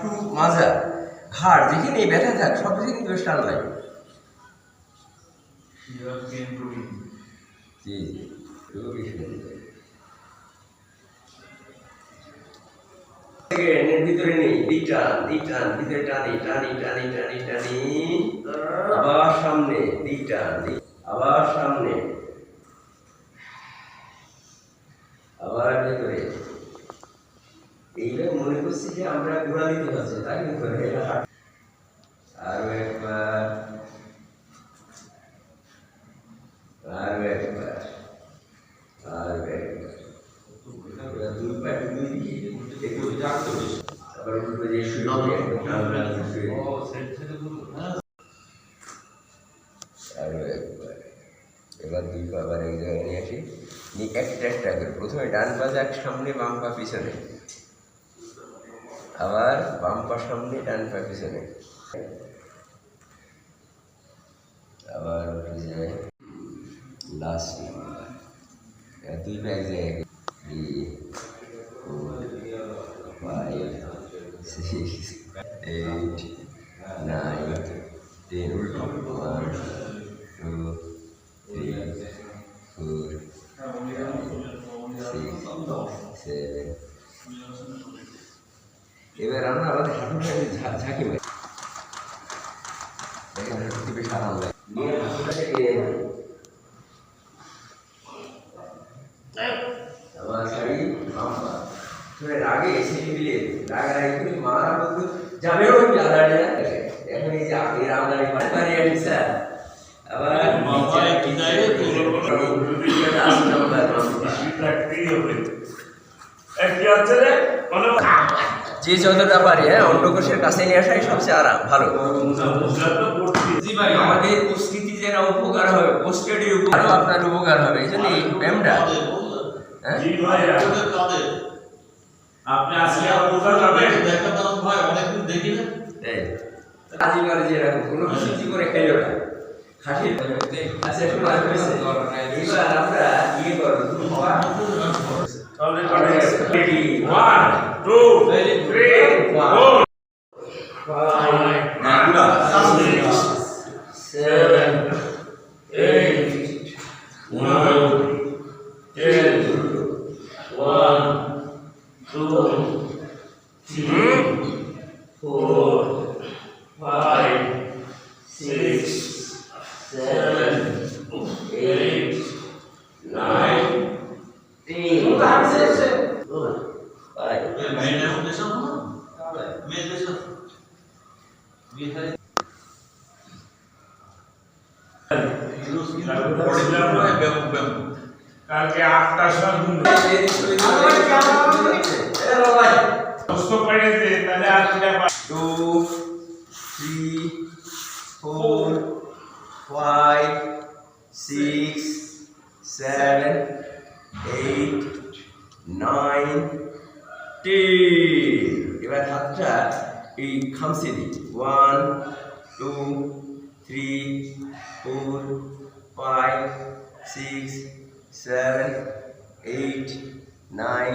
হাঁটু মাজা ঘাড় যেখানে ব্যথা থাক সব কিছু কিন্তু বেশ টান লাগে জি ভিতরে নেই টান ভিতরে টানি টানি টানি টানি টানি আবার সামনে টান আবার সামনে আবার ভিতরে এইবার মনে করছি যে আমরা ঘোরা দিতে পারছি তা কিন্তু আরও একবার। আরও একবার। আরও একবার। এবার দুই। আবার যে এবার পা আবার এক জায়গায় নিয়ে আসি। নিয়ে একটা একটা করে। প্রথমে ডান পা যাক সামনে বাম পা পিছনে। আবার বাম পা সামনে ডান পা পিছনে। আবার উঠে যায়। লাস্ট দুই পা এক ফাইভ এইট নাইন টু এবার আমরা আমাদের হাঁটুটাকে ঝাঁকি মারি। দেখেন হাঁটুতে বেশ আরাম লাগে। নিয়ে হাঁটুটাকে টেনে মারি। আমার শাড়ি ধরে রাগে এসে মিলে রাগা রাগি করে মারা বলতো আদারে এখন এই যে আপনি আনি স্যার। আবার কি যায় যে যতটা পারি হ্যাঁ অন্ডকোষের কাছে নিয়ে আসাই সবচেয়ে আরাম ভালো। জি ভাই। আমাদের উপস্থিতি যেন উপকার হবে পোস্টেডের উপকারও আপনার উপকার হবে এই জন্য এই ব্যায়ামটা হ্যাঁ? আপনি আসলে এই আজিবারে যে এরকম কোনো কিছু করে খেলো না। খাসির আচ্ছা শোনো হয়েছে এবার আমরা ইয়ে করব তাহলে করে one two three four seven eight nine ten one two three four five six seven eight nine তিন ফাইভ কালকে আটটার সময় তাহলে আর two three four five six seven eight nine ten এবার হাতটা এই খামসে দিই one two three four five six seven eight nine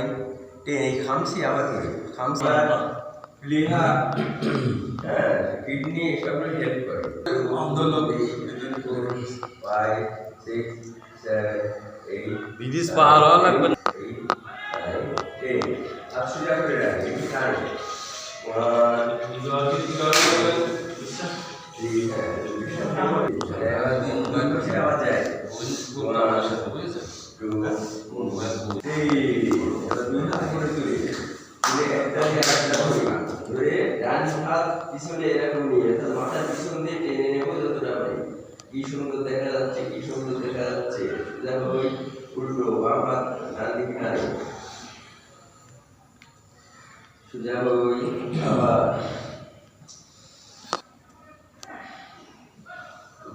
ten এই খামসি আবার করি খামসি লিহা হ্যাঁ কিডনি এসবগুলো হেল্প করে four five six seven eight বিদেশ পাহাড় হওয়া লাগবে না। eight, nine, পিছনে এরকম নিয়ে অর্থাৎ মাথার কি সুন্দর দেখা যাচ্ছে কি সুন্দর দেখা যাচ্ছে উঠি আবার উঠি আরেকবার ছাড়ি আদাবার একটু নামাই নিয়ে আসি Only you like- বামা বামা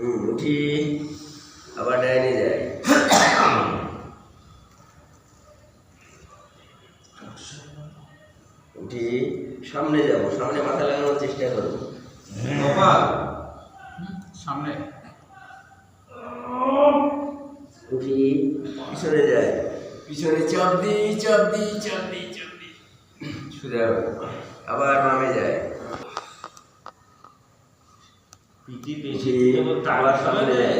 হুম উঠি আবার ডাইনে যাই। উঠি সামনে যাব সামনে মাথা লাগানোর চেষ্টা করব। সামনে। উঠি পিছনে যাই। পিছনে চাপ দিই চাপ দিই চাপ দিই চাপ দিই সোজা হবে। আবার নামে যায় পিটি উঠি আবার সামনে যায়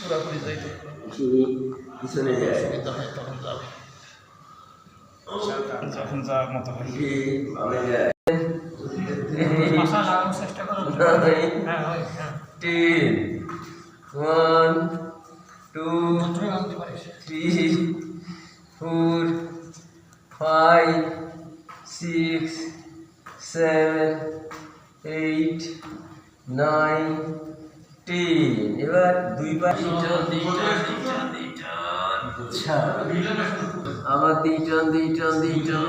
পুরোপুরি যাইতে পিছনে যায় তখন যাবে। যখন যাওয়ার মতো হয়। বামে যায়। মাথা লাগানোর চেষ্টা করো। Seven, eight, nine, ten. এবার দুই পা আচ্ছা আমার দুই টান দুই টান দুই টান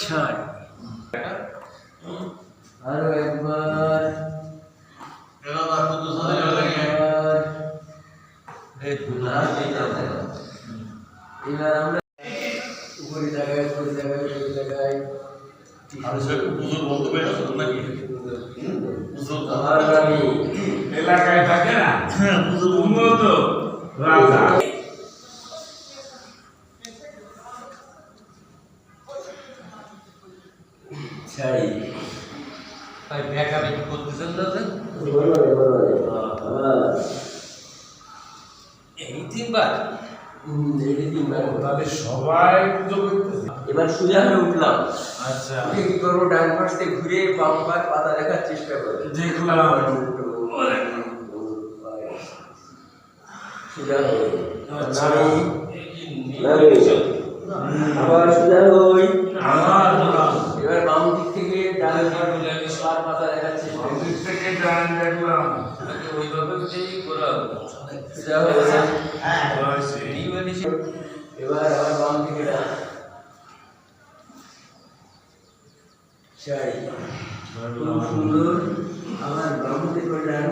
ছাড় আরও একবার। এবার আমরা উপরে জায়গায় উপরে জায়গায় উপরে জায়গায় আবার আমি এলাকায় থাকে না? উন্নত রাজা। ছাড়ি ভাই ব্যাকআপ একটু করতেছেন দাদা বলো রে, বলো রে। আবার এই তিনবার এই তিনবার। তাহলে সবাই পুজো করতেছে। এবার সোজা হয়ে উঠলাম। আচ্ছা। কি করব ডান পাশ থেকে ঘুরে বাম পাশ পাতা দেখার চেষ্টা করব। দেখলাম। সোজা হয়ে নামি নামি আবার সোজা হই এবার বাম দিক থেকে ডান পাতা দেখার চেষ্টা করি থেকে ডান দেখলাম। ওইভাবে যেই করা। এবার আবার বাম থেকে ডান চাই খুব সুন্দর আমার বাম থেকে ডান